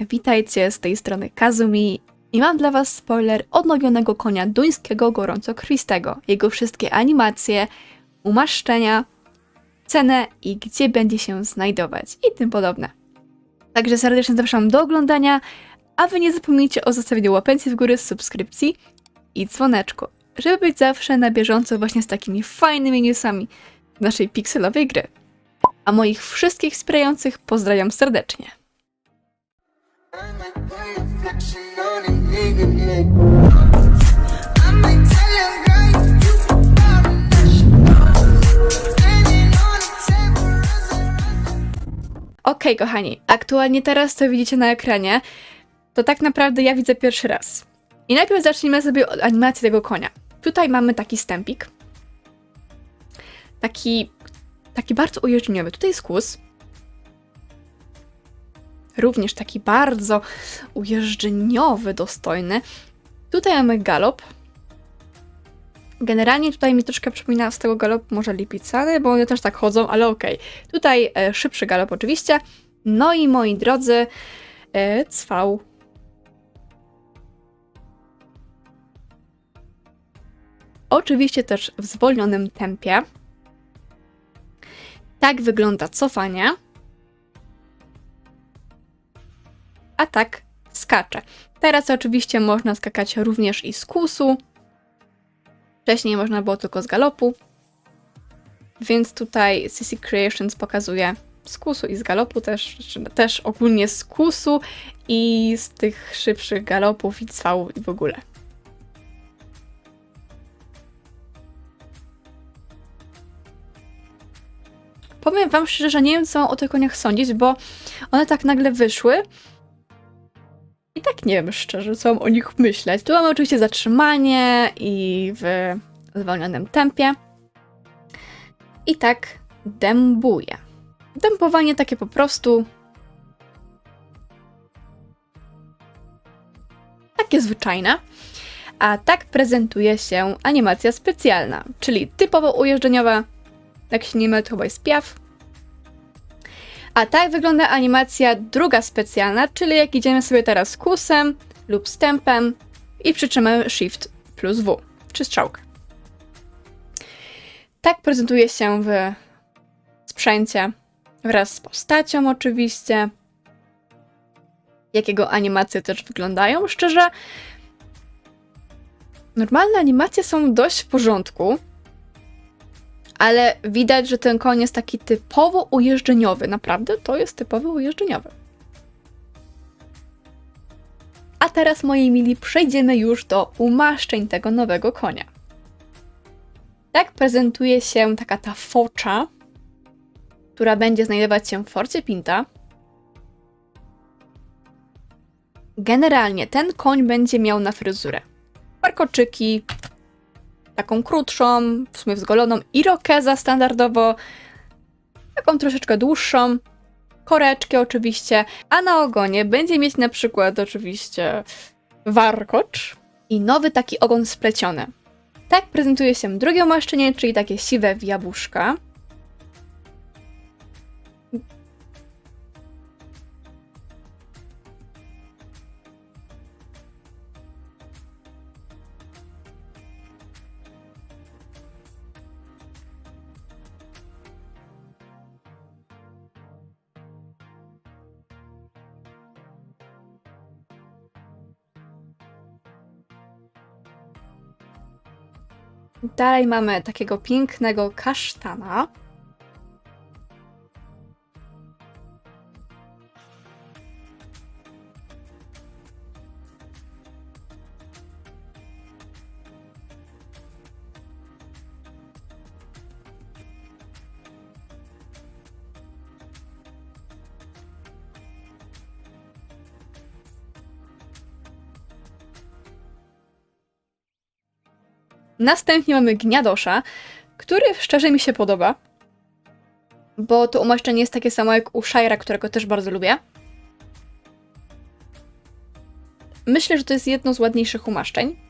Witajcie z tej strony Kazumi i mam dla Was spoiler odnowionego konia duńskiego gorącokrwistego, jego wszystkie animacje, umaszczenia, cenę i gdzie będzie się znajdować i tym podobne. Także serdecznie zapraszam do oglądania, a Wy nie zapomnijcie o zostawieniu łapenki w górę, subskrypcji i dzwoneczku, żeby być zawsze na bieżąco właśnie z takimi fajnymi newsami naszej pikselowej gry. A moich wszystkich wspierających pozdrawiam serdecznie. Okej, kochani, aktualnie teraz, co widzicie na ekranie, to tak naprawdę ja widzę pierwszy raz. I najpierw zacznijmy sobie od animacji tego konia. Tutaj mamy taki stempik. Taki, taki bardzo ujeżdżeniowy. Tutaj jest kłus. Również taki bardzo ujeżdżeniowy, dostojny. Tutaj mamy galop. Generalnie tutaj mi troszkę przypomina z tego galopu może lipicany, bo one też tak chodzą, ale okej. Tutaj e, szybszy galop oczywiście. No i moi drodzy, e, cwał. Oczywiście też w zwolnionym tempie. Tak wygląda cofanie. A tak skacze. Teraz oczywiście można skakać również i z kusu. Wcześniej można było tylko z galopu. Więc tutaj CC Creations pokazuje z kusu i z galopu też, czy też ogólnie z kusu i z tych szybszych galopów i cwałów i w ogóle. Powiem wam szczerze, że nie wiem co o tych koniach sądzić, bo one tak nagle wyszły. Nie wiem szczerze, co mam o nich myśleć. Tu mamy oczywiście zatrzymanie i w zwolnionym tempie. I tak dębuje. Dębowanie takie po prostu. Takie zwyczajne. A tak prezentuje się animacja specjalna, czyli typowo ujeżdżeniowa. Jak się nie mylę, to chyba jest piaw. A tak wygląda animacja druga specjalna, czyli jak idziemy sobie teraz kusem lub z tempem i przytrzymamy Shift plus W, czy strzałkę. Tak prezentuje się w sprzęcie wraz z postacią oczywiście. Jakiego animacje też wyglądają. Szczerze, normalne animacje są dość w porządku, ale widać, że ten koń jest taki typowo ujeżdżeniowy. Naprawdę to jest typowo ujeżdżeniowy. A teraz, moi mili, przejdziemy już do umaszczeń tego nowego konia. Tak prezentuje się taka ta focza, która będzie znajdować się w Forcie Pinta. Generalnie ten koń będzie miał na fryzurę warkoczyki, taką krótszą, w sumie wzgoloną irokeza standardowo, taką troszeczkę dłuższą, koreczki oczywiście, a na ogonie będzie mieć na przykład oczywiście warkocz i nowy taki ogon spleciony. Tak prezentuje się drugie umaszczenie, czyli takie siwe jabłuszka. Dalej mamy takiego pięknego kasztana. Następnie mamy gniadosza, który szczerze mi się podoba, bo to umaszczenie jest takie samo jak u Shira, którego też bardzo lubię. Myślę, że to jest jedno z ładniejszych umaszczeń.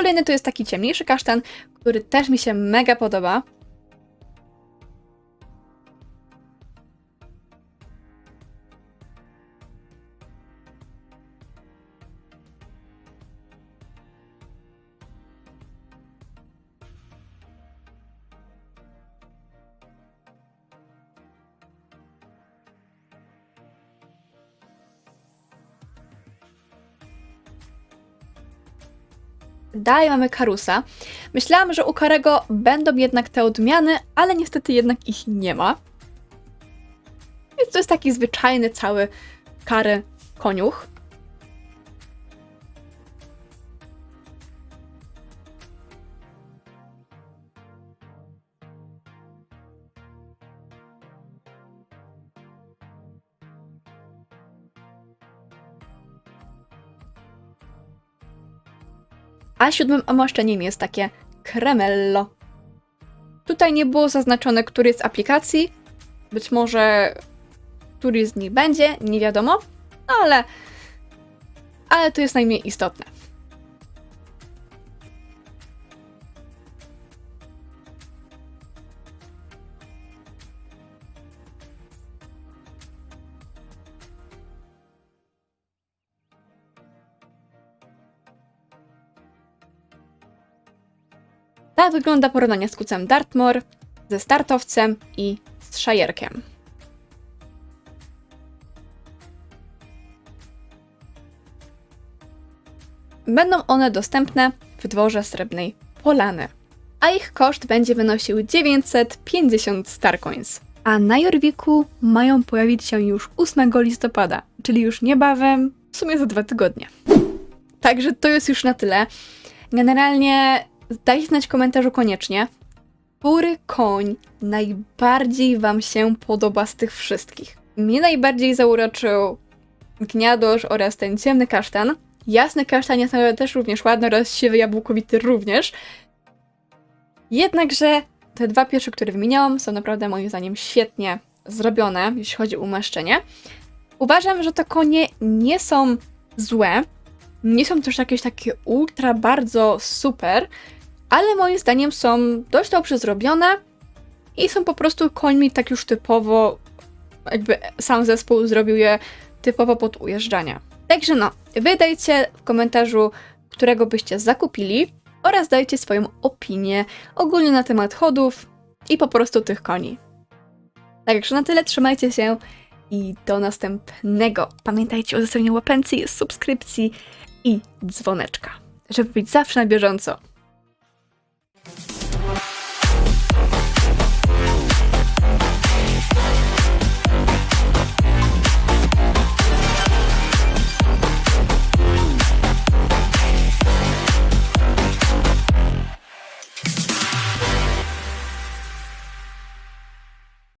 Kolejny to jest taki ciemniejszy kasztan, który też mi się mega podoba. Dalej mamy Karusa. Myślałam, że u Karego będą jednak te odmiany, ale niestety jednak ich nie ma. Więc to jest taki zwyczajny cały Kary koniuch. A siódmym omaszczeniem jest takie kremello. Tutaj nie było zaznaczone, który z aplikacji. Być może który z nich będzie, nie wiadomo, no ale, ale to jest najmniej istotne. Tak wygląda porównanie z kucem Dartmoor, ze startowcem i z szajerkiem. Będą one dostępne w dworze Srebrnej Polany, a ich koszt będzie wynosił 950 Starcoins. A na Jorwiku mają pojawić się już 8 listopada, czyli już niebawem, w sumie za dwa tygodnie. Także to jest już na tyle. Generalnie dajcie znać w komentarzu koniecznie, który koń najbardziej Wam się podoba z tych wszystkich. Mnie najbardziej zauroczył gniadosz oraz ten ciemny kasztan. Jasny kasztan jest też również ładny oraz siwy jabłkowity również. Jednakże te dwa pierwsze, które wymieniałam, są naprawdę moim zdaniem świetnie zrobione, jeśli chodzi o umaszczenie. Uważam, że te konie nie są złe, nie są też jakieś takie ultra bardzo super, ale moim zdaniem są dość dobrze zrobione i są po prostu końmi tak już typowo, jakby sam zespół zrobił je typowo pod ujeżdżania. Także no, wydajcie w komentarzu, którego byście zakupili oraz dajcie swoją opinię ogólnie na temat chodów i po prostu tych koni. Także na tyle, trzymajcie się i do następnego. Pamiętajcie o zostawieniu łapencji, subskrypcji i dzwoneczka, żeby być zawsze na bieżąco.